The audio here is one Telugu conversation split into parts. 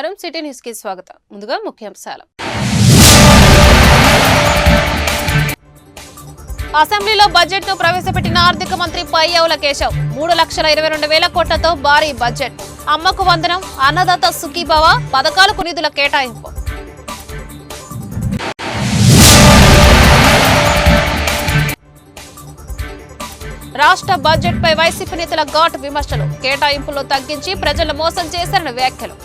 నమస్కారం. సిటీ న్యూస్కి స్వాగతం. ముందుగా ముఖ్యాంశాలు. అసెంబ్లీలో బడ్జెట్ను ప్రవేశపెట్టిన ఆర్థిక మంత్రి పయ్యవుల కేశవ్. మూడు లక్షల ఇరవై రెండు వేల కోట్లతో భారీ బడ్జెట్. అమ్మకు వందనం అన్నదాత సుఖీభవ పథకాలకు నిధుల కేటాయింపు. రాష్ట్ర బడ్జెట్ పై వైసీపీ నేతల ఘాట్ విమర్శలు. కేటాయింపులు తగ్గించి ప్రజలను మోసం చేశారని వ్యాఖ్యలు.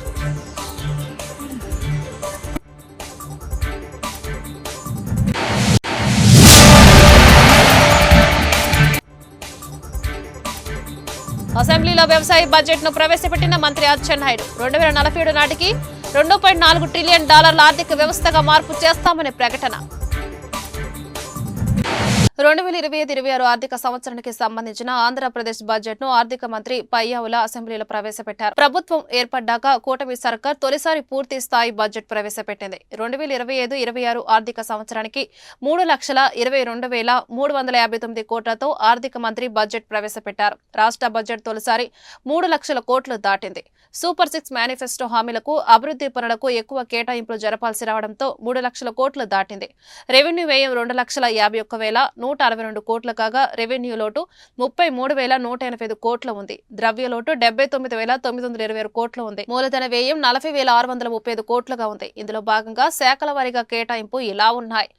అసెంబ్లీలో వ్యవసాయ బడ్జెట్ను ప్రవేశపెట్టిన మంత్రి అచ్చెన్నాయుడు రెండు వేల నలభై ఏడు నాటికి రెండు పాయింట్ నాలుగు ట్రిలియన్ డాలర్ల ఆర్థిక వ్యవస్థగా మార్పు చేస్తామనే ప్రకటన. రెండు వేల ఇరవై ఐదు ఇరవై ఆరు ఆర్థిక సంవత్సరానికి సంబంధించిన ఆంధ్రప్రదేశ్ బడ్జెట్ను ఆర్థిక మంత్రి పయ్యావుల అసెంబ్లీలో ప్రవేశపెట్టారు. ప్రభుత్వం ఏర్పడ్డాక కూటమి సర్కార్ తొలిసారి పూర్తి స్థాయి బడ్జెట్ ప్రవేశపెట్టింది. రెండు వేల ఇరవై ఐదు ఇరవై ఆరు ఆర్థిక సంవత్సరానికి మూడు లక్షల ఇరవై రెండు వేల మూడు వందల యాభై తొమ్మిది కోట్లతో ఆర్థిక మంత్రి బడ్జెట్ ప్రవేశపెట్టారు. రాష్ట్ర బడ్జెట్ తొలిసారి మూడు లక్షల కోట్లు దాటింది. సూపర్ సిక్స్ మేనిఫెస్టో హామీలకు అభివృద్ధి పనులకు ఎక్కువ కేటాయింపులు జరపాల్సి రావడంతో మూడు లక్షల కోట్లు దాటింది. రెవెన్యూ వ్యయం రెండు లక్షల యాభై ఒక్క వేల నూట అరవై రెండు కోట్లు కాగా రెవెన్యూ లోటు ముప్పై మూడు వేల నూట ఎనభై ఐదు కోట్లు ఉంది. ద్రవ్య లోటు డెబ్బై తొమ్మిది వేల తొమ్మిది వందల ఇరవై ఆరు కోట్లు ఉంది. మూలధన వ్యయం నలభై వేల ఆరు వందల ముప్పై ఐదు కోట్లుగా ఉంది. ఇందులో భాగంగా శాఖల వారీగా కేటాయింపు ఇలా ఉన్నాయి.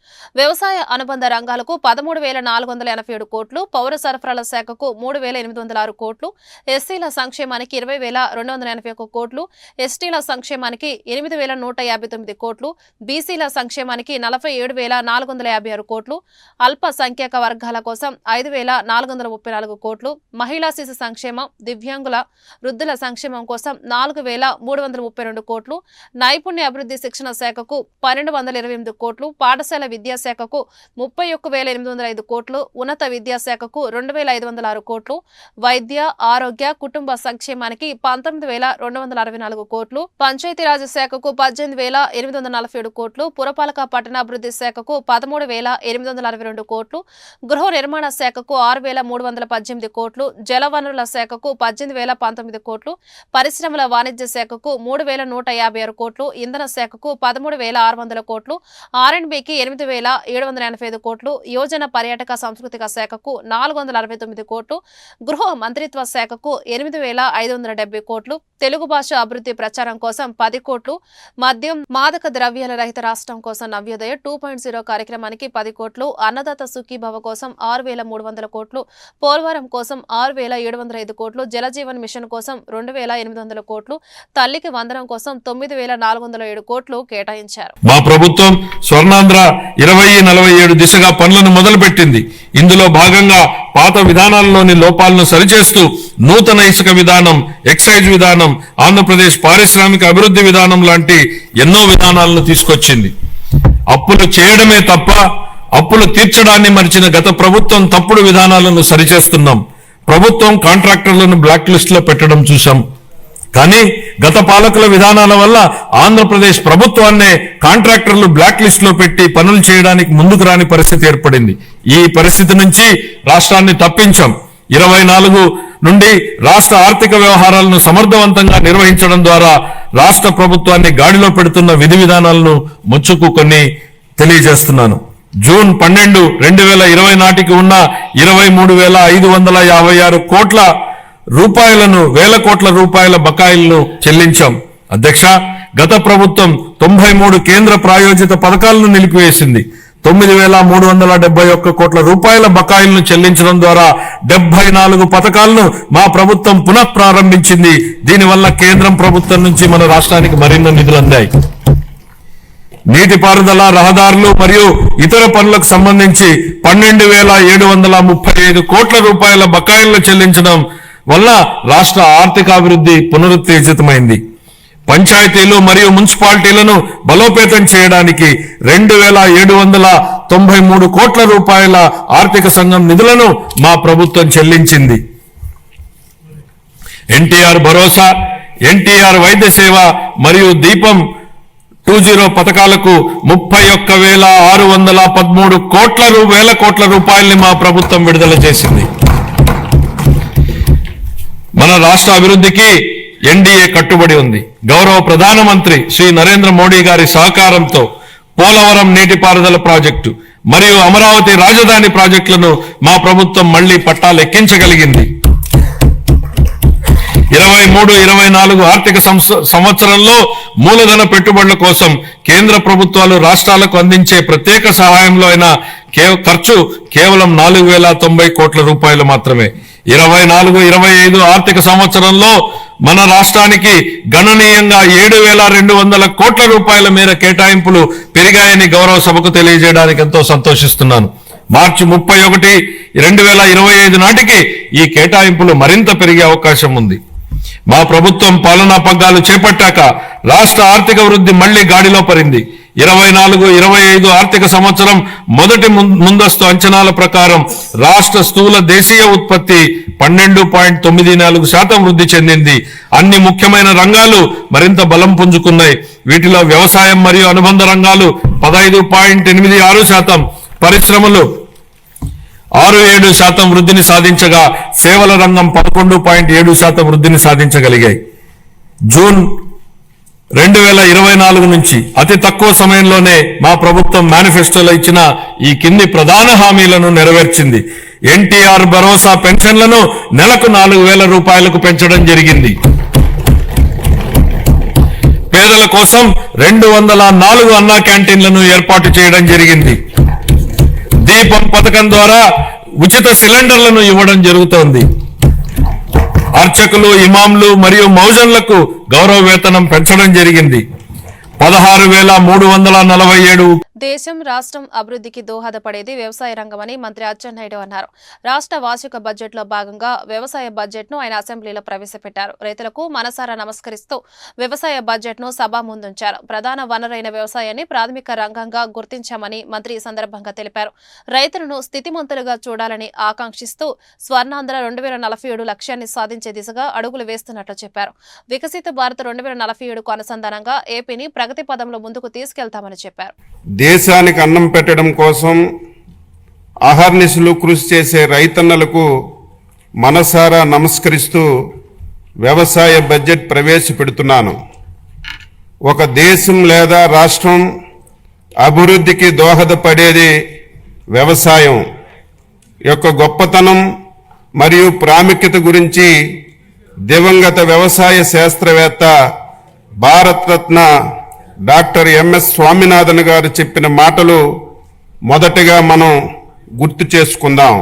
వ్యవసాయ అనుబంధ రంగాలకు పదమూడు వేల నాలుగు వందల ఎనభై ఏడు కోట్లు పౌర సరఫరాల శాఖకు మూడు వేల ఎనిమిది వందల ఆరు కోట్లు ఎస్సీల సంక్షేమానికి ఇరవై వేల రెండు వందల ఎనభై ఒక్క కోట్లు ఎస్టీల సంక్షేమానికి ఎనిమిది వేల నూట యాభై తొమ్మిది కోట్లు బీసీల సంక్షేమానికి నలభై ఏడు వేల నాలుగు వందల యాభై ఆరు కోట్లు అల్ప సంఖ్యాక వర్గాల కోసం ఐదు వేల నాలుగు వందల ముప్పై నాలుగు కోట్లు మహిళా శిశు సంక్షేమం దివ్యాంగుల వృద్ధుల సంక్షేమం కోసం నాలుగు వేల మూడు వందల ముప్పై రెండు కోట్లు నైపుణ్య అభివృద్ధి శిక్షణ శాఖకు పన్నెండు వందల ఇరవై ఎనిమిది కోట్లు పాఠశాల విద్యాశాఖకు ముప్పై ఒక్క వేల ఎనిమిది వందల ఐదు కోట్లు ఉన్నత విద్యాశాఖకు రెండు వేల ఐదు వందల ఆరు కోట్లు వైద్య ఆరోగ్య కుటుంబ సంక్షేమానికి పంతొమ్మిది వేల రెండు వందల అరవై నాలుగు కోట్లు పంచాయతీరాజ్ శాఖకు పద్దెనిమిది వేల ఎనిమిది వందల నలభై ఏడు కోట్లు పురపాలక పట్టణాభివృద్ధి శాఖకు పదమూడు వేల ఎనిమిది వందల అరవై రెండు కోట్లు గృహ నిర్మాణ శాఖకు ఆరు వేల మూడు వందల పద్దెనిమిది కోట్లు జలవనరుల శాఖకు పద్దెనిమిది వేల పంతొమ్మిది కోట్లు పరిశ్రమల వాణిజ్య శాఖకు మూడు వేల నూట యాభై ఆరు కోట్లు ఇంధన శాఖకు పదమూడు వేల ఆరు వందల కోట్లు ఆర్ఎండ్బికి ఎనిమిది వేల ఏడు వందల ఎనభై ఐదు కోట్లు యోజన పర్యాటక సాంస్కృతిక శాఖకు నాలుగు వందల అరవై తొమ్మిది కోట్లు గృహ మంత్రిత్వ శాఖకు ఎనిమిది వేల ఐదు వందల డెబ్బై కోట్లు తెలుగు భాష అభివృద్ధి ప్రచారం కోసం పది కోట్లు మద్యం మాదక ద్రవ్యాల రహిత రాష్ట్రం కోసం నవ్యోదయ టూ పాయింట్ జీరో కార్యక్రమానికి పది కోట్లు అన్నదాత సుఖీభవ కోసం ఆరు వేల మూడు వందల కోట్లు పోలవరం కోసం ఆరు వేల ఏడు వందల ఐదు కోట్లు జలజీవన్ మిషన్ కోసం రెండు వేల ఎనిమిది వందల కోట్లు తల్లికి వందనం కోసం తొమ్మిది వేల నాలుగు వందల ఏడు కోట్లు కేటాయించారు. మా ప్రభుత్వం స్వర్ణాంధ్ర ఇరవై నలభై ఏడు దిశగా పనులను మొదలుపెట్టింది. ఇందులో భాగంగా పాత విధానాల్లోని లోపాలను సరిచేస్తూ నూతన ఇసుక విధానం ఎక్సైజ్ విధానం ఆంధ్రప్రదేశ్ పారిశ్రామిక అభివృద్ధి విధానం లాంటి ఎన్నో విధానాలను తీసుకొచ్చింది. అప్పులు చేయడమే తప్ప అప్పులు తీర్చడాన్ని మరిచిన గత ప్రభుత్వం తప్పుడు విధానాలను సరిచేస్తున్నాం. ప్రభుత్వం కాంట్రాక్టర్లను బ్లాక్ లిస్ట్లో పెట్టడం చూశాం. కానీ గత పాలకుల విధానాల వల్ల ఆంధ్రప్రదేశ్ ప్రభుత్వాన్నే కాంట్రాక్టర్లు బ్లాక్ లిస్ట్లో పెట్టి పనులు చేయడానికి ముందుకు రాని పరిస్థితి ఏర్పడింది. ఈ పరిస్థితి నుంచి రాష్ట్రాన్ని తప్పించాం. ఇరవై నాలుగు నుండి రాష్ట్ర ఆర్థిక వ్యవహారాలను సమర్థవంతంగా నిర్వహించడం ద్వారా రాష్ట్ర ప్రభుత్వాన్ని గాడిలో పెడుతున్న విధి విధానాలను ముచ్చుకు కొన్ని తెలియజేస్తున్నాను. జూన్ పన్నెండు రెండు వేల ఇరవై నాటికి ఉన్న ఇరవై మూడు వేల ఐదు వందల యాభై ఆరు కోట్ల రూపాయలను వేల కోట్ల రూపాయల బకాయిలను చెల్లించాం. అధ్యక్ష గత ప్రభుత్వం తొంభై మూడు కేంద్ర ప్రాయోజిత పథకాలను నిలిపివేసింది. తొమ్మిది వేల మూడు వందల డెబ్బై ఒక్క కోట్ల రూపాయల బకాయిలను చెల్లించడం ద్వారా డెబ్బై నాలుగు పథకాలను మా ప్రభుత్వం పునః ప్రారంభించింది దీనివల్ల కేంద్రం ప్రభుత్వం నుంచి మన రాష్ట్రానికి మరిన్ని నిధులు అందాయి. నీటిపారుదల రహదారులు మరియు ఇతర పనులకు సంబంధించి పన్నెండు వేల ఏడు వందల ముప్పై ఐదు కోట్ల రూపాయల బకాయిలను చెల్లించడం వల్ల రాష్ట్ర ఆర్థికాభివృద్ధి పునరుత్తేజితమైంది. పంచాయతీలు మరియు మున్సిపాలిటీలను బలోపేతం చేయడానికి రెండు వేల ఏడు వందల తొంభై మూడు కోట్ల రూపాయల ఆర్థిక సంఘం నిధులను మా ప్రభుత్వం చెల్లించింది. ఎన్టీఆర్ భరోసా ఎన్టీఆర్ వైద్య సేవ మరియు దీపం టూ జీరో పథకాలకు ముప్పై ఒక్క వేల ఆరు వందల పదమూడు కోట్ల రూ- వేల కోట్ల రూపాయల్ని మా ప్రభుత్వం విడుదల చేసింది. మన రాష్ట్ర అభివృద్ధికి ఎన్డీఏ కట్టుబడి ఉంది. గౌరవ ప్రధానమంత్రి శ్రీ నరేంద్ర మోడీ గారి సహకారంతో పోలవరం నీటిపారుదల ప్రాజెక్టు మరియు అమరావతి రాజధాని ప్రాజెక్టులను మా ప్రభుత్వం మళ్ళీ పట్టాలెక్కించగలిగింది. ఇరవై మూడు ఇరవై నాలుగు ఆర్థిక సంవత్సరంలో మూలధన పెట్టుబడుల కోసం కేంద్ర ప్రభుత్వాలు రాష్ట్రాలకు అందించే ప్రత్యేక సహాయంలో అయిన కే- ఖర్చు కేవలం నాలుగు వేల తొంభై కోట్ల రూపాయలు మాత్రమే. ఇరవై నాలుగు ఇరవై ఐదు ఆర్థిక సంవత్సరంలో మన రాష్ట్రానికి గణనీయంగా ఏడు వేల రెండు వందల కోట్ల రూపాయల మేర కేటాయింపులు పెరిగాయని గౌరవ సభకు తెలియజేయడానికి ఎంతో సంతోషిస్తున్నాను. మార్చి ముప్పై ఒకటి రెండు వేల ఇరవై ఐదు నాటికి ఈ కేటాయింపులు మరింత పెరిగే అవకాశం ఉంది. మా ప్రభుత్వం పాలనా పగ్గాలు చేపట్టాక రాష్ట్ర ఆర్థిక వృద్ధి మళ్ళీ గాడిలో పడింది. ఇరవై నాలుగు ఇరవై ఐదు ఆర్థిక సంవత్సరం మొదటి ముం- ముందస్తు అంచనాల ప్రకారం రాష్ట్ర స్థూల దేశీయ ఉత్పత్తి పన్నెండు పాయింట్ తొమ్మిది నాలుగు శాతం వృద్ధి చెందింది. అన్ని ముఖ్యమైన రంగాలు మరింత బలం పుంజుకున్నాయి. వీటిలో వ్యవసాయం మరియు అనుబంధ రంగాలు పదహైదు పాయింట్ ఎనిమిది ఆరు శాతం. పరిశ్రమలు ఆరు ఏడు శాతం వృద్ధిని సాధించగా సేవల రంగం పదకొండు పాయింట్ ఏడు శాతం వృద్ధిని సాధించగలిగాయి. జూన్ రెండు వేల ఇరవై నాలుగు నుంచి అతి తక్కువ సమయంలోనే మా ప్రభుత్వం మేనిఫెస్టోలో ఇచ్చిన ఈ కింది ప్రధాన హామీలను నెరవేర్చింది. ఎన్టీఆర్ భరోసా పెన్షన్లను నెలకు నాలుగు వేల రూపాయలకు పెంచడం జరిగింది. పేదల కోసం రెండు వందల నాలుగు అన్నా క్యాంటీన్లను ఏర్పాటు చేయడం జరిగింది. దీపం పథకం ద్వారా ఉచిత సిలిండర్లను ఇవ్వడం జరుగుతోంది. అర్చకులు ఇమాంలు మరియు మౌజన్లకు గౌరవ వేతనం పెంచడం జరిగింది. పదహారు వేల మూడు వందల నలభై ఏడు దేశం రాష్ట్రం అభివృద్ధికి దోహదపడేది వ్యవసాయ రంగమని మంత్రి అచ్చెన్నాయుడు అన్నారు. రాష్ట్ర వార్షిక బడ్జెట్లో భాగంగా వ్యవసాయ బడ్జెట్ను ఆయన అసెంబ్లీలో ప్రవేశపెట్టారు. రైతులకు మనసారా నమస్కరిస్తూ వ్యవసాయ బడ్జెట్ను సభ ముందుంచారు. ప్రధాన వనరైన వ్యవసాయాన్ని ప్రాథమిక రంగంగా గుర్తించామని మంత్రి ఈ సందర్భంగా తెలిపారు. రైతులను స్థితిమంతులుగా చూడాలని ఆకాంక్షిస్తూ స్వర్ణాంధ్ర రెండు వేల నలభై ఏడు లక్ష్యాన్ని సాధించే దిశగా అడుగులు వేస్తున్నట్లు చెప్పారు. వికసిత భారత్ రెండు వేల నలభై ఏడుకు అనుసంధానంగా ఏపీని ప్రగతి పదంలో ముందుకు తీసుకెళ్తామని చెప్పారు. దేశానికి అన్నం పెట్టడం కోసం అహర్నిశలు కృషి చేసే రైతన్నలకు మనసారా నమస్కరిస్తూ వ్యవసాయ బడ్జెట్ ప్రవేశపెడుతున్నాను. ఒక దేశం లేదా రాష్ట్రం అభివృద్ధికి దోహదపడేది వ్యవసాయం యొక్క గొప్పతనం మరియు ప్రాముఖ్యత గురించి దివంగత వ్యవసాయ శాస్త్రవేత్త భారతరత్న డాక్టర్ ఎంఎస్ స్వామినాథన్ గారు చెప్పిన మాటలు మొదటగా మనం గుర్తు చేసుకుందాం.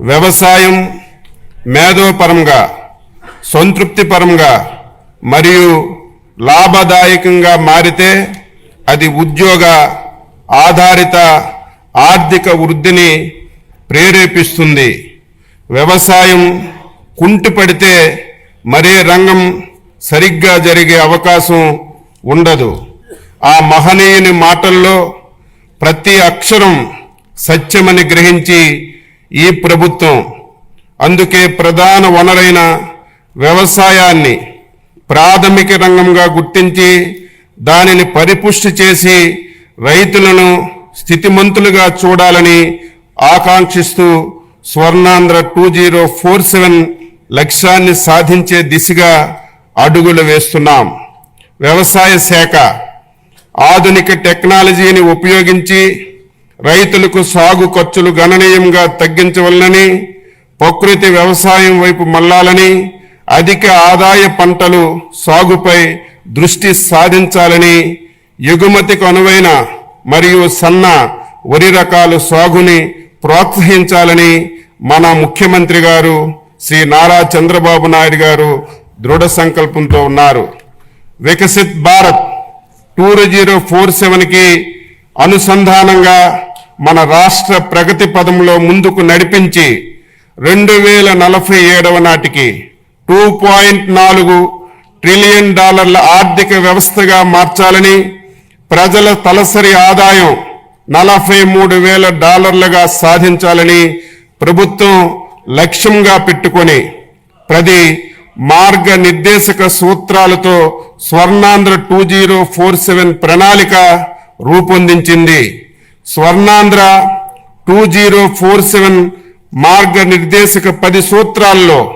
వ్యవసాయం మేధోపరంగా సంతృప్తిపరంగా మరియు లాభదాయకంగా మారితే అది ఉద్యోగ ఆధారిత ఆర్థిక వృద్ధిని ప్రేరేపిస్తుంది. వ్యవసాయం కుంటుపడితే మరే రంగం సరిగ్గా జరిగే అవకాశం ఉండదు. ఆ మహనీయుని మాటల్లో ప్రతి అక్షరం సత్యమని గ్రహించి ఈ ప్రభుత్వం అందుకే ప్రధాన వనరైన వ్యవసాయాన్ని ప్రాథమిక రంగంగా గుర్తించి దానిని పరిపుష్టి చేసి రైతులను స్థితిమంతులుగా చూడాలని ఆకాంక్షిస్తూ Swarnandhra two zero four seven లక్ష్యాన్ని సాధించే దిశగా అడుగులు వేస్తున్నాం. వ్యవసాయ శాఖ ఆధునిక టెక్నాలజీని ఉపయోగించి రైతులకు సాగు ఖర్చులు గణనీయంగా తగ్గించవలనని ప్రకృతి వ్యవసాయం వైపు మళ్ళాలని అధిక ఆదాయ పంటలు సాగుపై దృష్టి సాధించాలని ఎగుమతికి అనువైన మరియు సన్న వరి రకాలు సాగుని ప్రోత్సహించాలని మన ముఖ్యమంత్రి గారు శ్రీ నారా చంద్రబాబు నాయుడు గారు దృఢ సంకల్పంతో ఉన్నారు. Viksit Bharat two zero four సెవెన్కి అనుసంధానంగా మన రాష్ట్ర ప్రగతి పదంలో ముందుకు నడిపించి రెండు వేల నలభై ఏడవ నాటికి టూ పాయింట్ నాలుగు ట్రిలియన్ డాలర్ల ఆర్థిక వ్యవస్థగా మార్చాలని ప్రజల తలసరి ఆదాయం నలభై మూడు వేల డాలర్లుగా సాధించాలని ప్రభుత్వం లక్ష్యంగా పెట్టుకొని ప్రతి మార్గ నిర్దేశక సూత్రాలతో Swarnandhra two zero four seven ప్రణాళిక రూపొందించింది. Swarnandhra two zero four seven మార్గ నిర్దేశక పది సూత్రాల్లో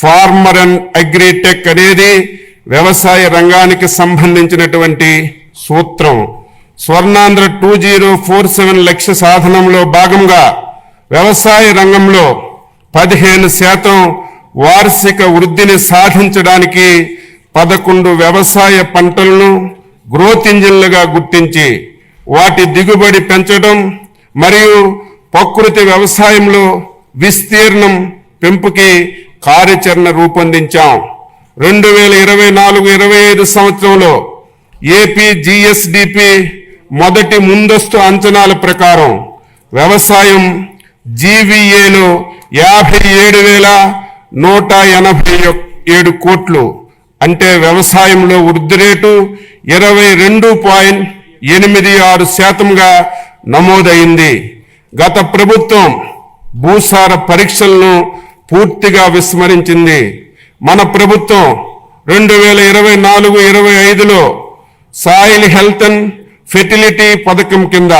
ఫార్మర్ అండ్ అగ్రిటెక్ అనేది వ్యవసాయ రంగానికి సంబంధించినటువంటి సూత్రం. Swarnandhra two zero four seven లక్ష్య సాధనంలో భాగంగా వ్యవసాయ రంగంలో పదిహేను శాతం వార్షిక వృద్ధిని సాధించడానికి పదకొండు వ్యవసాయ పంటలను గ్రోత్ ఇంజిన్లుగా గుర్తించి వాటి దిగుబడి పెంచడం మరియు ప్రకృతి వ్యవసాయంలో విస్తీర్ణం పెంపుకి కార్యాచరణ రూపొందించాం. రెండు వేల ఇరవై నాలుగు ఇరవై ఐదు సంవత్సరంలో ఏపీ జిఎస్డిపి మొదటి ముందస్తు అంచనాల ప్రకారం వ్యవసాయం జీవీఏలో యాభై ఏడు వేల నూట ఎనభై ఏడు కోట్లు. అంటే వ్యవసాయంలో వృద్ధి రేటు ఇరవై రెండు పాయింట్ ఎనిమిది ఆరు శాతంగా నమోదైంది. గత ప్రభుత్వం భూసార పరీక్షలను పూర్తిగా విస్మరించింది. మన ప్రభుత్వం రెండు వేల ఇరవై నాలుగు ఇరవై ఐదులో సాయిల్ హెల్త్ అండ్ ఫెర్టిలిటీ పథకం కింద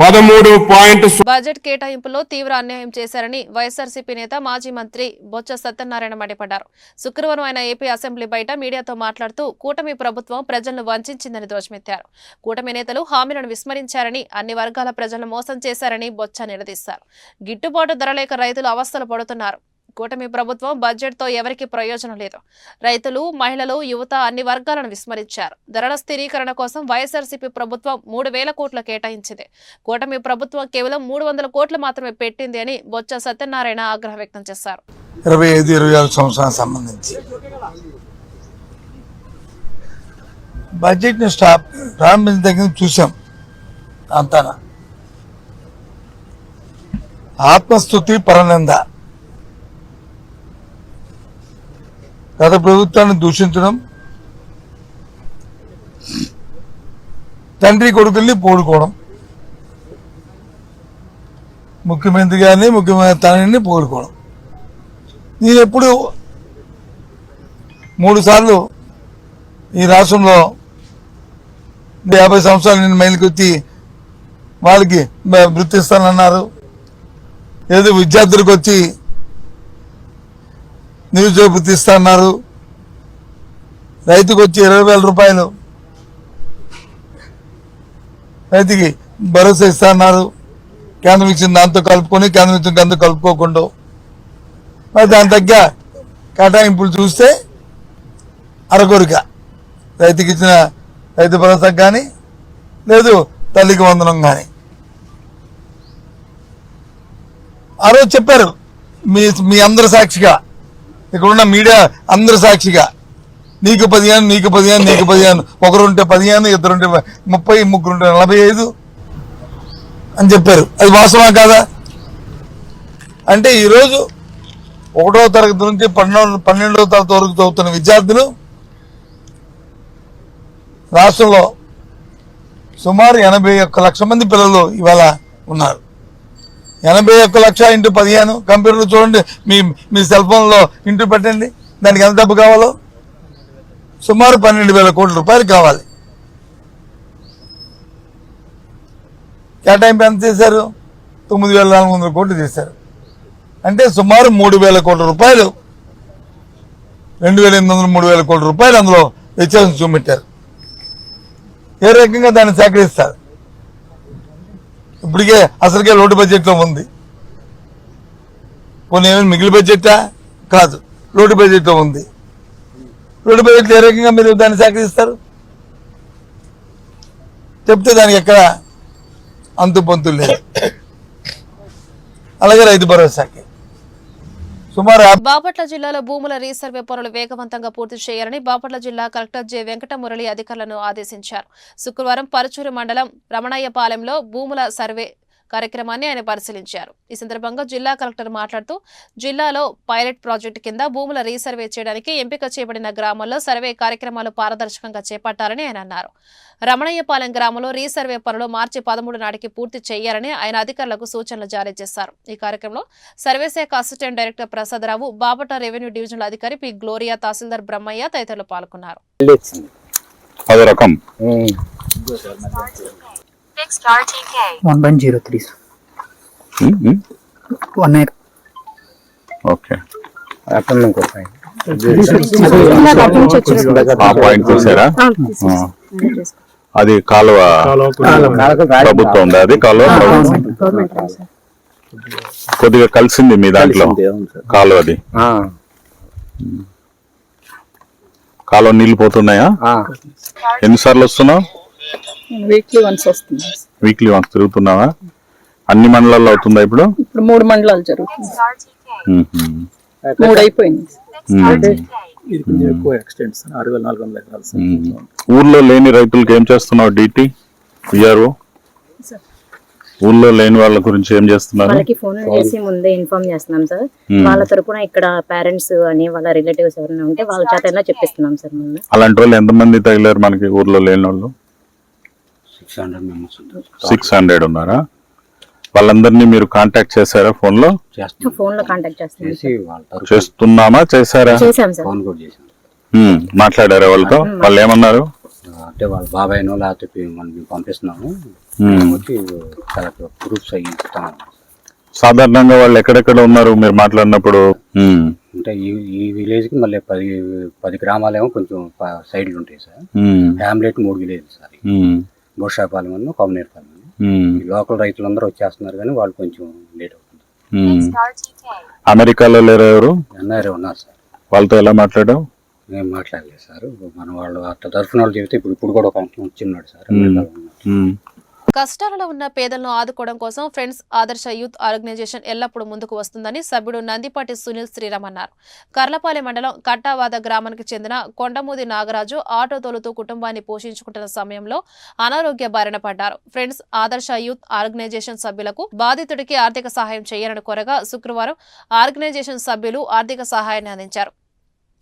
పదమూడు పాయింట్ బడ్జెట్ కేటాయింపులో తీవ్ర అన్యాయం చేశారని వైఎస్ఆర్సీపీ నేత మాజీ మంత్రి బొత్స సత్యనారాయణ మండిపడ్డారు. శుక్రవారం ఆయన ఏపీ అసెంబ్లీ బయట మీడియాతో మాట్లాడుతూ కూటమి ప్రభుత్వం ప్రజలను వంచిందని ధ్వజమెత్తారు. కూటమి నేతలు హామీలను విస్మరించారని అన్ని వర్గాల ప్రజలను మోసం చేశారని బొత్స నిలదీశారు. గిట్టుబాటు ధర లేక రైతులు అవస్థలు పడుతున్నారు. కూటమి ప్రభుత్వం బడ్జెట్తో ఎవరికి ప్రయోజనం లేదు. రైతులు మహిళలు యువత అన్ని వర్గాలను విస్మరించారు. ధరల స్థిరీకరణ కోసం వైఎస్ఆర్సీపీ ప్రభుత్వం మూడు వేల కోట్లు కేటాయించింది. కూటమి ప్రభుత్వం కేవలం మూడు వందల కోట్లు మాత్రమే పెట్టింది అని బొత్స సత్యనారాయణ ఆగ్రహం వ్యక్తం చేశారు. ఇరవై ఐదు ఇరవై ఆరు సంబంధించి. బడ్జెట్ని స్టాప్ ప్రారంభించిన దగ్గర చూసాం. ఆత్మస్థుతి పరనింద. గత ప్రభుత్వాన్ని దూషించడం తండ్రి కొడుకుల్ని పోడుకోవడం ముఖ్యమంత్రి గారిని ముఖ్యమంత్రి తనని పోడుకోవడం నేను ఎప్పుడు మూడు సార్లు ఈ రాష్ట్రంలో యాభై సంవత్సరాలు నేను మైలుకొచ్చి వాళ్ళకి వృత్తిస్తానన్నారు ఏదో విద్యార్థులకు వచ్చి న్యూస్ పేపర్ ఇస్తానన్నారు రైతుకు వచ్చి ఇరవై వేల రూపాయలు. రైతుకి భరోసా ఇస్తున్నారు. కేంద్రం ఇచ్చిన దాంతో కలుపుకొని కేంద్రం ఇచ్చిన దాంతో కలుపుకోకుండా. మరి దాని తగ్గ కేటాయింపులు చూస్తే అరకొరిక. రైతుకి ఇచ్చిన రైతు భరోసాకు కానీ లేదు తల్లికి వందనం కానీ ఆ రోజు చెప్పారు మీ మీ అందరి సాక్షిగా. ఇక్కడున్న మీడియా అందరి సాక్షిగా. నీకు పదిహేను నీకు పదిహేను నీకు పదిహేను. ఒకరుంటే పదిహేను ఇద్దరుంటే ముప్పై ముగ్గురుంటే నలభై ఐదు అని చెప్పారు. అది వాస్తవా కాదా? అంటే ఈరోజు ఒకటో తరగతి నుంచి పన్నెండు పన్నెండవ తరగతి వరకు చదువుతున్న విద్యార్థులు రాష్ట్రంలో సుమారు ఎనభై ఒక్క లక్ష మంది పిల్లలు ఇవాళ ఉన్నారు. ఎనభై ఒక్క లక్ష ఇంటూ పదిహేను. కంప్యూటర్లో చూడండి మీ మీ సెల్ ఫోన్లో ఇంటూ పెట్టండి. దానికి ఎంత డబ్బు కావాలో? సుమారు పన్నెండు వేల కోట్ల రూపాయలు కావాలి. కేటాయింపు ఎంత చేశారు తొమ్మిది వేల నాలుగు వందల కోట్లు చేశారు అంటే సుమారు మూడు వేల కోట్ల రూపాయలు. రెండు వేల ఎనిమిది వందల మూడు వేల కోట్ల రూపాయలు అందులో వ్యత్యాసం చూపెట్టారు. ఏ రకంగా దాన్ని సేకరిస్తారు? ఇప్పటికే అసలుకే లోటు బడ్జెట్లో ఉంది. కొన్ని ఏమైనా మిగిలి బడ్జెటా? కాదు లోటు బడ్జెట్లో ఉంది. లోటు బడ్జెట్లో ఏ రకంగా మీరు దాన్ని సేకరిస్తారు చెప్తే దానికి ఎక్కడ అంతు పొంతు లేదు అలాగే రైతు భరోసాకి. సుమారు బాపట్ల జిల్లాలో భూముల రీసర్వే పనులు వేగవంతంగా పూర్తి చేయాలని బాపట్ల జిల్లా కలెక్టర్ జె వెంకటమురళి అధికారులను ఆదేశించారు. శుక్రవారం పరుచూరు మండలం రమణయ్యపాలెంలో భూముల సర్వే కార్యక్రమాన్ని ఆయన పరిశీలించారు. ఈ సందర్భంగా జిల్లా కలెక్టర్ మాట్లాడుతూ జిల్లాలో పైలట్ ప్రాజెక్టు కింద భూముల రీసర్వే చేయడానికి ఎంపిక చేయబడిన గ్రామాల్లో సర్వే కార్యక్రమాలు పారదర్శకంగా చేపట్టాలని ఆయన అన్నారు. రమణయ్యపాలెం గ్రామంలో రీసర్వే పనులు మార్చి పదమూడు నాటికి పూర్తి చేయాలని ఆయన అధికారులకు సూచనలు జారీ చేశారు. ఈ కార్యక్రమంలో సర్వే శాఖ assistant director Prasada Rao Bapatla revenue divisional అధికారి పి గ్లోరియా తహసీల్దార్ బ్రహ్మయ్య తదితరులు పాల్గొన్నారు. అదో రకం. Fixed RTK. One point zero three um, um, one eight okay ఆ పాయింట్ చూసారా. అది కాలువ ప్రభుత్వం ఉంది? అది కాలువ. కొద్దిగా కలిసింది మీ దాంట్లో. కాలువ అది కాలువ నీళ్ళు పోతున్నాయా? ఎన్నిసార్లు వస్తున్నావు? వీక్లీ వన్స్ వస్తుంది వీక్లీ వన్స్ తిరుగుతున్నావా? అన్ని మండలాల్లో అవుతుందా ఇప్పుడు? ఇప్పుడు మూడు మండలాలు జరుగుతుంది. మూడు అయిపోయింది. ఊర్లో లేని రైతులకు ఏం చేస్తున్నావు డిటి విఆర్ఓ ఊర్లో లేని వాళ్ళ గురించి ఏం చేస్తున్నారు? వాళ్ళకి ఫోన్ చేసి ముందే ఇన్ఫార్మ్ చేస్తున్నాం సార్. వాళ్ళ తరపున ఇక్కడ పేరెంట్స్ అని వాళ్ళ రిలేటివ్స్ ఎవరైనా ఉంటే వాళ్ళ చేత చెప్పిస్తున్నాం సార్ ముందు. అలాంటి వాళ్ళు ఎంతమంది తగిలారు మనకి ఊర్లో లేని వాళ్ళు? సిక్స్ హండ్రెడ్ ఉన్నారా? వాళ్ళందరినీ మీరు కాంటాక్ట్ చేశారా ఫోన్లో ఫోన్లో కాంటాక్ట్ చేస్తున్నాం చేస్తున్నామా? చేశారా? చేశాం సార్. మ్మ్. మాట్లాడారా వాళ్ళతో? వాళ్ళు ఏమన్నారు? అంటే వాళ్ళ బాబాయ్నో లేకపోతే మనం మేము పంపిస్తున్నాము. వచ్చి ప్రూఫ్స్ అయ్యి సాధారణంగా వాళ్ళు ఎక్కడెక్కడ ఉన్నారు మీరు మాట్లాడినప్పుడు. అంటే ఈ ఈ విలేజ్కి మళ్ళీ పది పది గ్రామాలేమో కొంచెం సైడ్లు ఉంటాయి సార్. ఫ్యామిలీ మూడు విలేజ్ సార్. మ్మ్. బోషాపాలెం అన్న కొమ్మనేరుపాలెం మ్మ్. ఈ లోకల్ రైతులందరూ వచ్చేస్తున్నారు కానీ వాళ్ళు కొంచెం లేట్ అవుతుంది మ్మ్. అమెరికాలో లేరు ఎవరు ఎన్ఆర్ఏ ఉన్నారు సార్ వాళ్ళతో ఎలా మాట్లాడావు నేను మాట్లాడలేదు సార్ మన వాళ్ళు అట్ట తరఫున వాళ్ళు చెబితే ఇప్పుడు ఇప్పుడు కూడా ఒక అతను వచ్చిన్నాడు సార్. మ్మ్. కష్టాలలో ఉన్న పేదలను ఆదుకోవడం కోసం ఫ్రెండ్స్ ఆదర్శ యూత్ ఆర్గనైజేషన్ ఎల్లప్పుడూ ముందుకు వస్తుందని సభ్యుడు నందిపాటి సునీల్ శ్రీరామ్ అన్నారు. కర్లపాలెం మండలం కట్టావాద గ్రామానికి చెందిన కొండమూది నాగరాజు ఆటో తోలుతూ కుటుంబాన్ని పోషించుకుంటున్న సమయంలో అనారోగ్య బారిన పడ్డారు. ఫ్రెండ్స్ ఆదర్శ యూత్ ఆర్గనైజేషన్ సభ్యులకు బాధితుడికి ఆర్థిక సహాయం చేయాలని కోరగా శుక్రవారం ఆర్గనైజేషన్ సభ్యులు ఆర్థిక సహాయాన్ని అందించారు.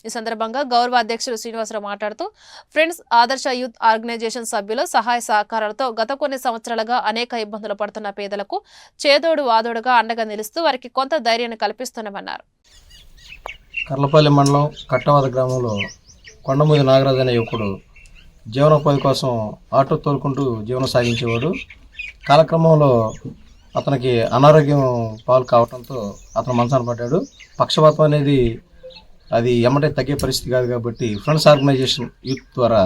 ఈ సందర్భంగా గౌరవ అధ్యక్షుడు శ్రీనివాసరావు మాట్లాడుతూ ఫ్రెండ్స్ ఆదర్శ యూత్ ఆర్గనైజేషన్ సభ్యుల సహాయ సహకారాలతో గత కొన్ని సంవత్సరాలుగా అనేక ఇబ్బందులు పడుతున్న పేదలకు చేదోడు వాదోడుగా అండగా నిలుస్తూ వారికి కొంత ధైర్యాన్ని కల్పిస్తున్నామన్నారు. కర్లపల్లి మండలం కట్టవాద గ్రామంలో కొండమూది నాగరాజు అనే యువకుడు జీవనోపాధి కోసం ఆటో తోలుకుంటూ జీవనం సాగించేవాడు. కాలక్రమంలో అతనికి అనారోగ్యం పాలు కావడంతో అతను మంచాన పడ్డాడు. పక్షపాతం అనేది అది ఎమ్మటే తగ్గే పరిస్థితి కాదు కాబట్టి ఫ్రెండ్స్ ఆర్గనైజేషన్ యూత్ ద్వారా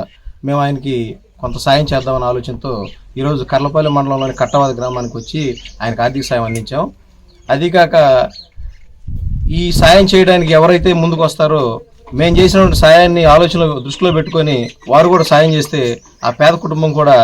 మేము ఆయనకి కొంత సాయం చేద్దామన్న ఆలోచనతో ఈరోజు కర్లపల్లి మండలంలోని కట్టవాద గ్రామానికి వచ్చి ఆయనకు ఆర్థిక సాయం అందించాం. అదీకాక ఈ సాయం చేయడానికి ఎవరైతే ముందుకు వస్తారో మేము చేసినటువంటి సాయాన్ని ఆలోచన దృష్టిలో పెట్టుకొని వారు కూడా సాయం చేస్తే ఆ పేద కుటుంబం కూడా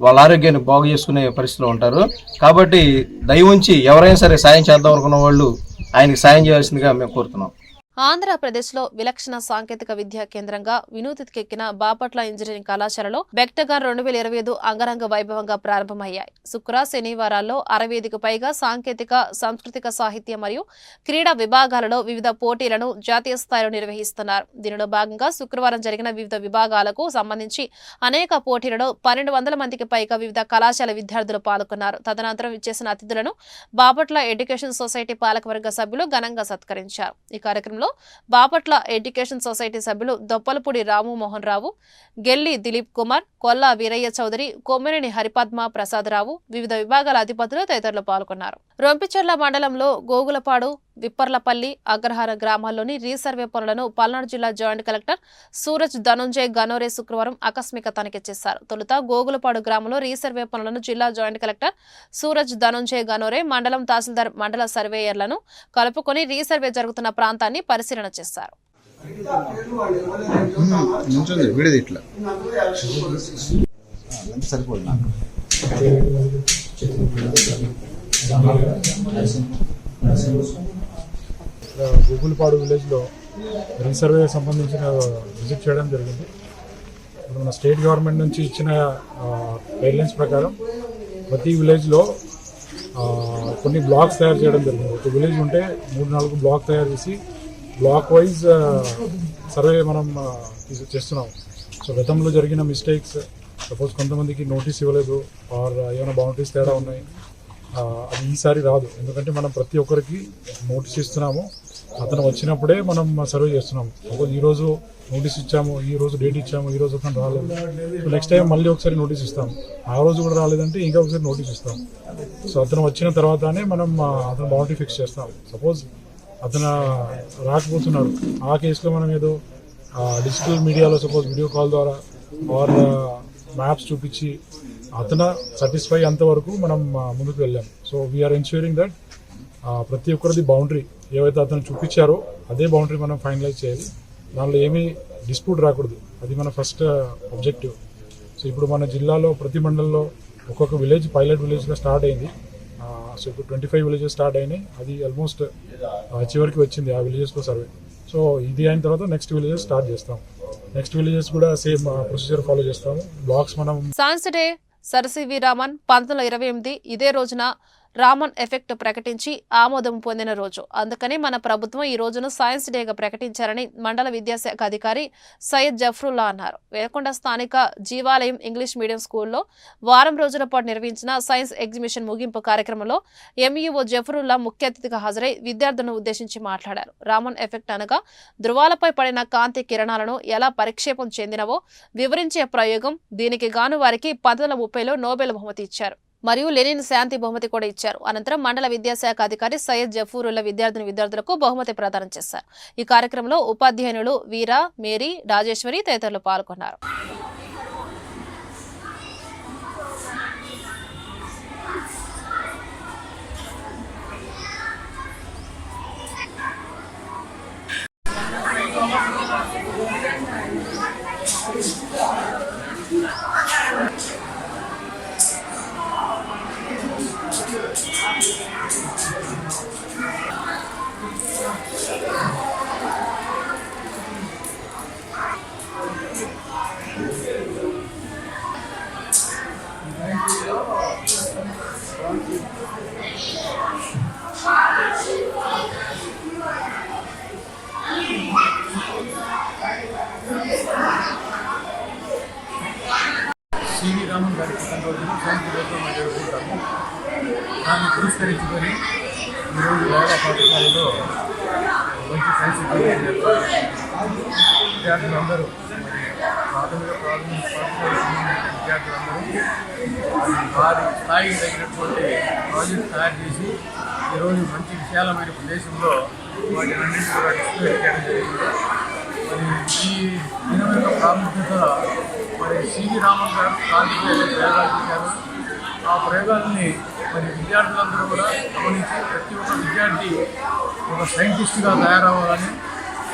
వాళ్ళ ఆరోగ్యాన్ని బాగు చేసుకునే పరిస్థితిలో ఉంటారు. కాబట్టి దయ ఉంచి ఎవరైనా సరే సాయం చేద్దాం అనుకున్న వాళ్ళు ఆయనకి సాయం చేయాల్సిందిగా మేము కోరుతున్నాం. ఆంధ్రప్రదేశ్లో విలక్షణ సాంకేతిక విద్యా కేంద్రంగా వినూతికెక్కిన బాపట్ల ఇంజనీరింగ్ కళాశాలలో బెక్టగాన్ రెండు వేల ఇరవై ఐదు అంగరంగ వైభవంగా ప్రారంభమయ్యాయి. శుక్ర శనివారాల్లో అరవై ఐదుకు పైగా సాంకేతిక సాంస్కృతిక సాహిత్య మరియు క్రీడా విభాగాలలో వివిధ పోటీలను జాతీయ స్థాయిలో నిర్వహిస్తున్నారు. దీనిలో భాగంగా శుక్రవారం జరిగిన వివిధ విభాగాలకు సంబంధించి అనేక పోటీలలో పన్నెండు వందల మందికి పైగా వివిధ కళాశాల విద్యార్థులు పాల్గొన్నారు. తదనంతరం ఇచ్చేసిన అతిథులను బాపట్ల ఎడ్యుకేషన్ సొసైటీ పాలకవర్గ సభ్యులు ఘనంగా సత్కరించారు. ఈ కార్యక్రమంలో బాపట్ల ఎడ్యుకేషన్ సొసైటీ సభ్యులు దొప్పలపూడి రామమోహన్ రావు గెల్లి దిలీప్ కుమార్ కొల్లా వీరయ్య చౌదరి కొమ్మిరిని హరిపద్మ ప్రసాదరావు వివిధ విభాగాల అధిపతులు తదితరులు పాల్గొన్నారు. రొంపిచెర్ల మండలంలో గోగులపాడు విప్పర్లపల్లి అగ్రహార గ్రామాల్లోని రీసర్వే పనులను పల్నాడు జిల్లా జాయింట్ కలెక్టర్ సూరజ్ ధనుంజయ్ గనోరే శుక్రవారం ఆకస్మిక తనిఖీ చేశారు. తొలుత గోగులపాడు గ్రామంలో రీసర్వే పనులను జిల్లా జాయింట్ కలెక్టర్ సూరజ్ ధనుంజయ్ గనోరే మండలం తహసీల్దార్ మండల సర్వేయర్లను కలుపుకొని రీసర్వే జరుగుతున్న ప్రాంతాన్ని పరిశీలన చేశారు. గూగుల్పాడు విలేజ్లో రీసర్వే సంబంధించిన విజిట్ చేయడం జరిగింది. ఇప్పుడు మన స్టేట్ గవర్నమెంట్ నుంచి ఇచ్చిన గైడ్లైన్స్ ప్రకారం ప్రతి విలేజ్లో కొన్ని బ్లాక్స్ తయారు చేయడం జరిగింది. ఒక విలేజ్ ఉంటే మూడు నాలుగు బ్లాక్ తయారు చేసి బ్లాక్ వైజ్ సర్వే మనం చేస్తున్నాం. సో గతంలో జరిగిన మిస్టేక్స్ సపోజ్ కొంతమందికి నోటీస్ ఇవ్వలేదు ఆర్ ఏమైనా బౌండరీస్ తేడా ఉన్నాయి అది ఈసారి రాదు. ఎందుకంటే మనం ప్రతి ఒక్కరికి నోటీస్ ఇస్తున్నాము. అతను వచ్చినప్పుడే మనం సర్వే చేస్తున్నాము. ఈరోజు నోటీస్ ఇచ్చాము ఈ రోజు డేట్ ఇచ్చాము ఈ రోజు అతను రాలేదు. నెక్స్ట్ టైం మళ్ళీ ఒకసారి నోటీస్ ఇస్తాం ఆ రోజు కూడా రాలేదంటే ఇంకా ఒకసారి నోటీస్ ఇస్తాం సో అతను వచ్చిన తర్వాతనే మనం అతను బౌండరీ ఫిక్స్ చేస్తాం సపోజ్ అతను రాకపోతున్నాడు. ఆ కేసులో మనం ఏదో డిజిటల్ మీడియాలో సపోజ్ వీడియో కాల్ ద్వారా ఆర్ మ్యాప్స్ చూపించి అతను సాటిస్ఫై అంతవరకు మనం ముందుకు వెళ్ళాం. సో వీఆర్ ఎన్ష్యూరింగ్ దట్ ప్రతి ఒక్కరిది బౌండరీ ఏవైతే అతను చూపించారో అదే బౌండరీ మనం ఫైనలైజ్ చేయాలి. దానిలో ఏమీ డిస్ప్యూట్ రాకూడదు. అది మన ఫస్ట్ అబ్జెక్టివ్ సో ఇప్పుడు మన జిల్లాలో ప్రతి మండలంలో ఒక్కొక్క విలేజ్ పైలట్ విలేజ్గా స్టార్ట్ అయింది. సో ఇప్పుడు ట్వంటీ ఫైవ్ విలేజెస్ స్టార్ట్ అయినాయి. అది ఆల్మోస్ట్ చివరికి వచ్చింది ఆ విలేజెస్లో సర్వే సో ఇది అయిన తర్వాత నెక్స్ట్ విలేజెస్ స్టార్ట్ చేస్తాం. నెక్స్ట్ విలేజెస్ కూడా సేమ్ ప్రొసీజర్ ఫాలో చేస్తాము. బ్లాక్స్ మనం science day sir C V Raman పంతొమ్మిది ఇరవై ఎనిమిది ఇదే రోజున రామన్ ఎఫెక్ట్ ప్రకటించి ఆమోదం పొందిన రోజు. అందుకని మన ప్రభుత్వం ఈ రోజును సైన్స్ డేగా ప్రకటించారని మండల విద్యాశాఖ అధికారి సయ్యద్ జఫ్రుల్లా అన్నారు. వేకొండ స్థానిక జీవాలయం ఇంగ్లీష్ మీడియం స్కూల్లో వారం రోజుల పాటు నిర్వహించిన సైన్స్ ఎగ్జిబిషన్ ముగింపు కార్యక్రమంలో ఎంఈఓ జఫరుల్లా ముఖ్య అతిథిగా హాజరై విద్యార్థులను ఉద్దేశించి మాట్లాడారు. రామన్ ఎఫెక్ట్ అనగా ధృవాలపై పడిన కాంతి కిరణాలను ఎలా పరిక్షేపం చెందినవో వివరించే ప్రయోగం దీనికి గాను వారికి పంతొమ్మిది ముప్పైలో నోబెల్ బహుమతి ఇచ్చారు. మరియు లెనిన్ శాంతి బహుమతి కూడా ఇచ్చారు. అనంతరం మండల విద్యాశాఖ అధికారి సయ్యద్ జఫూరుల్ల విద్యార్థిని విద్యార్థులకు బహుమతి ప్రదానం చేశారు. ఈ కార్యక్రమంలో ఉపాధ్యాయునులు వీరా మేరీ రాజేశ్వరి తదితరులు పాల్గొన్నారు. జరుపుకుంటాము దాన్ని పురస్కరించుకొని ఈరోజు వేద పాఠశాలలో మంచి సైన్స్ ఎగ్జిబిషన్ విద్యార్థులందరూ ప్రాథమిక ప్రాథమిక పాఠశాలకు సంబంధించిన విద్యార్థులందరూ వారి స్థాయికి తగినటువంటి ప్రాజెక్ట్ తయారు చేసి ఈరోజు మంచి విశాలమైన ప్రదేశంలో వాటి అన్నింటి కూడా డిస్ప్లే చేయడం జరిగింది. మరి ఈ దినం యొక్క ప్రాముఖ్యత మరి సివి రామన్ గారు కాంతికేయ ప్రయోగాలు చేశారు ఆ ప్రయోగాలని మరి విద్యార్థులందరూ కూడా గమనించి ప్రతి ఒక్క విద్యార్థి ఒక సైంటిస్ట్గా తయారవ్వాలని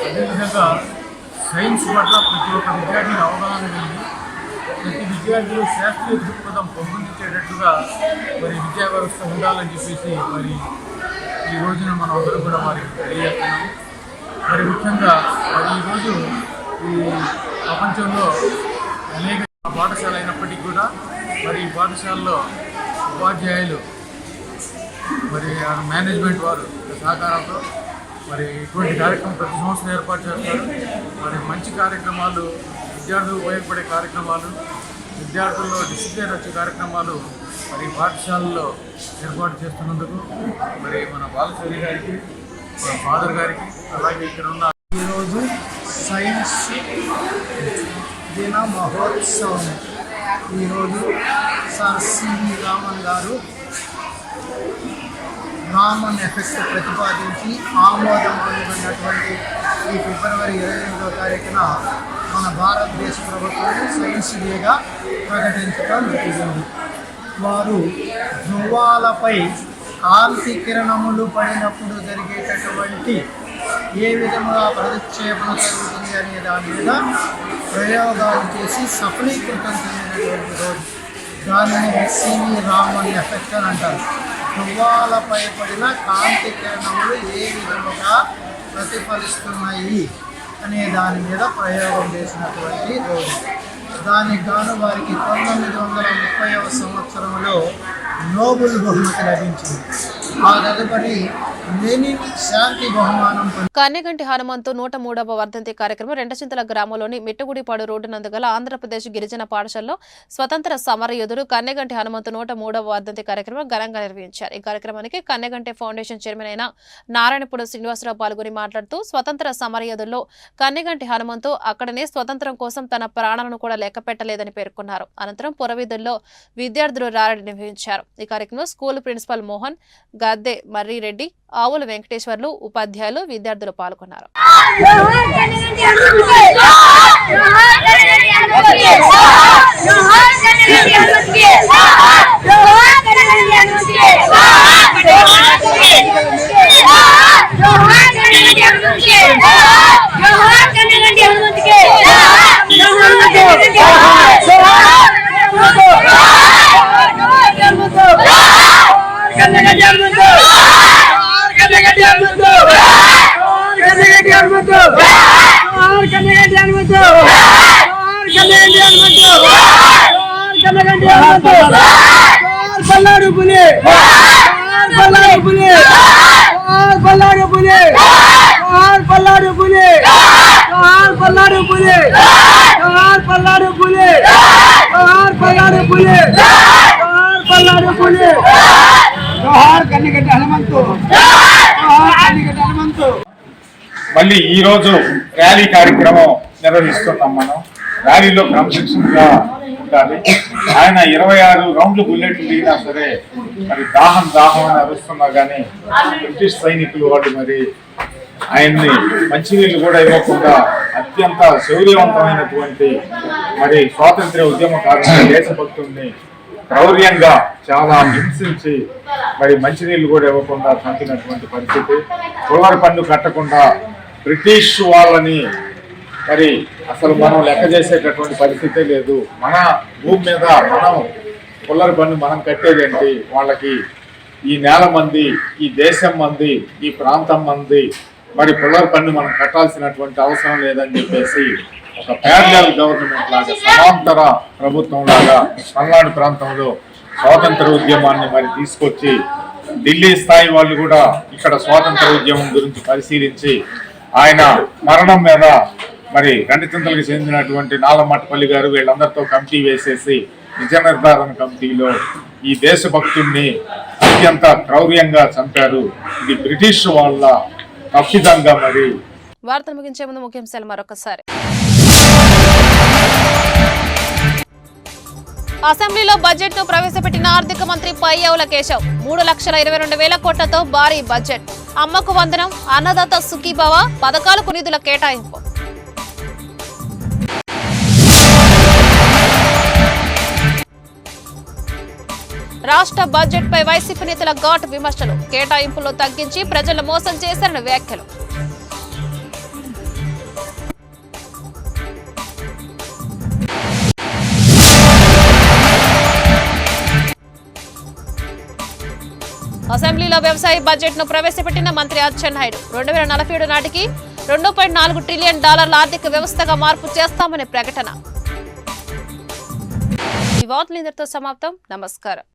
అదేవిధంగా సైన్స్ పట్ల ప్రతి ఒక్క విద్యార్థిని అవగాహన కలిగి ప్రతి విద్యార్థులు శాస్త్రీయ దృక్పథం పెంపొందించేటట్టుగా మరి విద్యా వ్యవస్థ ఉండాలని చెప్పేసి మరి ఈ రోజున మనం అందరూ కూడా వారికి తెలియజేస్తున్నాము మరి ముఖ్యంగా మరి ఈరోజు ఈ ప్రపంచంలో అనేక పాఠశాల అయినప్పటికీ కూడా మరి ఈ పాఠశాలలో ఉపాధ్యాయులు మరి మేనేజ్మెంట్ వారు సహకారంతో మరి ఇటువంటి కార్యక్రమం ప్రతి సంవత్సరం ఏర్పాటు చేస్తారు. మరి మంచి కార్యక్రమాలు విద్యార్థులకు ఉపయోగపడే కార్యక్రమాలు విద్యార్థుల్లో డిసిప్లిన్ వచ్చే కార్యక్రమాలు మరి పాఠశాలలో ఏర్పాటు చేస్తున్నందుకు మరి మన బాలచౌరి గారికి మన ఫాదర్ గారికి అలాగే ఇక్కడ ఉన్న ఈరోజు సైన్స్ దిన మహోత్సవం. ఈరోజు సార్ సివి రామన్ గారు రామన్ ఎఫెక్ట్ ప్రతిపాదించి ఆమోదం పొందినటువంటి ఈ ఫిబ్రవరి ఇరవై ఎనిమిదో తారీఖున మన భారతదేశ ప్రభుత్వం సైన్స్ డేగా ప్రకటించడం జరిగింది. వారు ధృవాలపై కాంతి కిరణములు పడినప్పుడు జరిగేటటువంటి ఏ విధంగా ప్రతిక్షేపణ జరుగుతుంది అనే దాని మీద ప్రయోగాలు చేసి సఫలీకృతం చెందినటువంటి రోజు దానిని సివి రామన్ ఎఫెక్ట్ అని అంటారు. ధృవాలపై పడిన కాంతి కిరణములు ఏ విధముగా ప్రతిఫలిస్తున్నాయి అనే దాని మీద ప్రయోగం చేసినటువంటి రోజు. దానికి గాను వారికి పంతొమ్మిది వందల ముప్పైవ సంవత్సరంలో నోబుల్ బహుమతి లభించింది. ఆ తదుపరి కన్నెగంటి హనుమంతు నూట మూడవ వర్ధంతి కార్యక్రమం రెండచింతల గ్రామంలోని మిట్టుగుడిపాడు రోడ్డు నందుగల ఆంధ్రప్రదేశ్ గిరిజన పాఠశాలలో స్వతంత్ర సమర యోధుడు కన్నెగంటి హనుమంతు నూట మూడవ వర్ధంతి కార్యక్రమం ఘనంగా నిర్వహించారు. ఈ కార్యక్రమానికి కన్నెగంటి ఫౌండేషన్ చైర్మన్ అయిన నారాయణపూడి శ్రీనివాసరావు పాల్గొని మాట్లాడుతూ స్వతంత్ర సమర యోధుల్లో కన్నెగంటి హనుమంతు అక్కడనే స్వతంత్రం కోసం తన ప్రాణాలను కూడా లెక్కపెట్టలేదని పేర్కొన్నారు. అనంతరం పురవీధుల్లో విద్యార్థులు ర్యాలీ నిర్వహించారు. ఈ కార్యక్రమంలో స్కూల్ ప్రిన్సిపల్ మోహన్ గద్దె మర్రిరెడ్డి ఆవుల వెంకటేశ్వర్లు ఉపాధ్యాయులు విద్యార్థులు పాల్గొన్నారు. करने का ध्यान मत दो और करने का ध्यान मत दो और करने का ध्यान मत दो और करने का ध्यान मत दो और करने का ध्यान मत दो और करने का ध्यान मत दो और बल्लारू पुले और बल्लारू पुले और बल्लारू पुले और बल्लारू पुले और बल्लारू पुले और बल्लारू पुले और बल्लारू पुले और बल्लारू पुले కన్నిగడ్డ హనుమంతు. కన్నిగడ్డ హనుమంతు. మళ్ళీ ఈ రోజు ర్యాలీ కార్యక్రమం నిర్వహిస్తున్నాం మనం. ర్యాలీలో క్రమశిక్షణగా ఉండాలి. ఆయన ఇరవై ఆరు రౌండ్లు బుల్లెట్లు దిగినా సరే మరి దాహం దాహం అని అరుస్తున్నా కానీ బ్రిటిష్ సైనికులు వాళ్ళు మరి ఆయన్ని మంచినీళ్ళు కూడా ఇవ్వకుండా అత్యంత శౌర్యవంతమైనటువంటి మరి స్వాతంత్ర్య ఉద్యమకారుని దేశభక్తుల్ని క్రౌర్యంగా చాలా హింసించి మరి మంచినీళ్ళు కూడా ఇవ్వకుండా చంపినటువంటి పరిస్థితి. కులవరి పన్ను కట్టకుండా బ్రిటిష్ వాళ్ళని మరి అసలు మనం లెక్క చేసేటటువంటి పరిస్థితే లేదు. మన భూమి మీద మనం కుల్లరి పన్ను మనం కట్టేదేంటి వాళ్ళకి ఈ నేల మంది ఈ దేశం మంది ఈ ప్రాంతం మంది మరి పుల్లరి పన్ను మనం కట్టాల్సినటువంటి అవసరం లేదని చెప్పేసి ఒక ప్యారలల్ గవర్నమెంట్ లాగా సమాంతర ప్రభుత్వం లాగా పల్నాడు ప్రాంతంలో స్వాతంత్ర ఉద్యమాన్ని మరి తీసుకొచ్చి ఢిల్లీ స్థాయి వాళ్ళు కూడా ఇక్కడ స్వాతంత్ర ఉద్యమం గురించి పరిశీలించి ఆయన మరణం మీద మరి రెండితంతలకు చెందినటువంటి నాలమట్టపల్లి గారు వీళ్ళందరితో కమిటీ వేసేసి నిజ నిర్ధారణ కమిటీలో ఈ దేశభక్తుణ్ణి అత్యంత క్రౌర్యంగా చంపారు. ఇది బ్రిటిష్ వాళ్ళ తప్పిదంగా మరి వార్తలు ముగించే ముందు ముఖ్యాంశాలు మరొకసారి. అసెంబ్లీలో బడ్జెట్ను ప్రవేశపెట్టిన ఆర్థిక మంత్రి పయ్యవుల కేశవ్. మూడు లక్షల ఇరవై రెండు వేల కోట్లతో భారీ బడ్జెట్. అమ్మకు వందనం అన్నదాత సుఖీభవ పథకాలకు నిధుల కేటాయింపు. రాష్ట్ర బడ్జెట్ పై వైసీపీ నేతల ఘాటు విమర్శలు. కేటాయింపులు తగ్గించి ప్రజలను మోసం చేశారని వ్యాఖ్యలు. అసెంబ్లీలో వ్యవసాయ బడ్జెట్ను ప్రవేశపెట్టిన మంత్రి అచ్చెన్నాయుడు రెండు వేల నలభై ఏడు నాటికి రెండు పాయింట్ నాలుగు ట్రిలియన్ డాలర్ల ఆర్థిక వ్యవస్థగా మార్పు చేస్తామనే ప్రకటన. ఈ వార్తలు ఇంతటితో సమాప్తం. నమస్కారం.